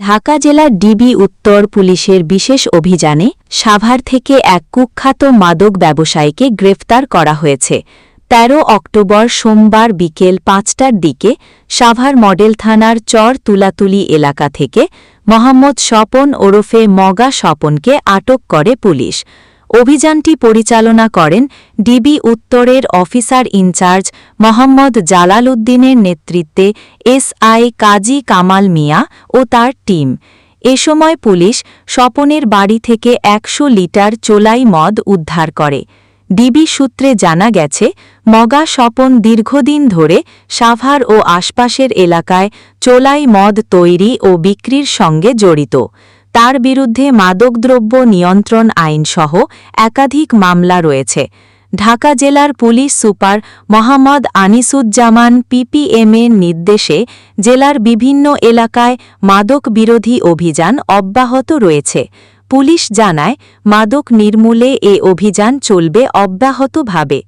ঢাকা জেলার ডিবি উত্তর পুলিশের বিশেষ অভিযানে সাভার থেকে এক কুখ্যাত মাদক ব্যবসায়ীকে গ্রেফতার করা হয়েছে। ১৩ অক্টোবর সোমবার বিকেল পাঁচটার দিকে সাভার মডেল থানার চর তুলাতুলি এলাকা থেকে মোহাম্মদ স্বপন ওরফে মগা স্বপনকে আটক করে পুলিশ। অভিযানটি পরিচালনা করেন ডিবি উত্তরের অফিসার ইনচার্জ মোহাম্মদ জালাল উদ্দিনের নেতৃত্বে এসআই কাজী কামাল মিয়া ও তার টিম। এ সময় পুলিশ স্বপনের বাড়ি থেকে একশো লিটার চোলাই মদ উদ্ধার করে। ডিবি সূত্রে জানা গেছে, মগা স্বপন দীর্ঘদিন ধরে সাভার ও আশপাশের এলাকায় চোলাই মদ তৈরি ও বিক্রির সঙ্গে জড়িত। তার বিরুদ্ধে মাদকদ্রব্য নিয়ন্ত্রণ আইনসহ একাধিক মামলা রয়েছে। ঢাকা জেলার পুলিশ সুপার মোহাম্মদ আনিসুজ্জামান পিপিএমের নির্দেশে জেলার বিভিন্ন এলাকায় মাদক বিরোধী অভিযান অব্যাহত রয়েছে। পুলিশ জানায়, মাদক নির্মূলে এ অভিযান চলবে অব্যাহতভাবে।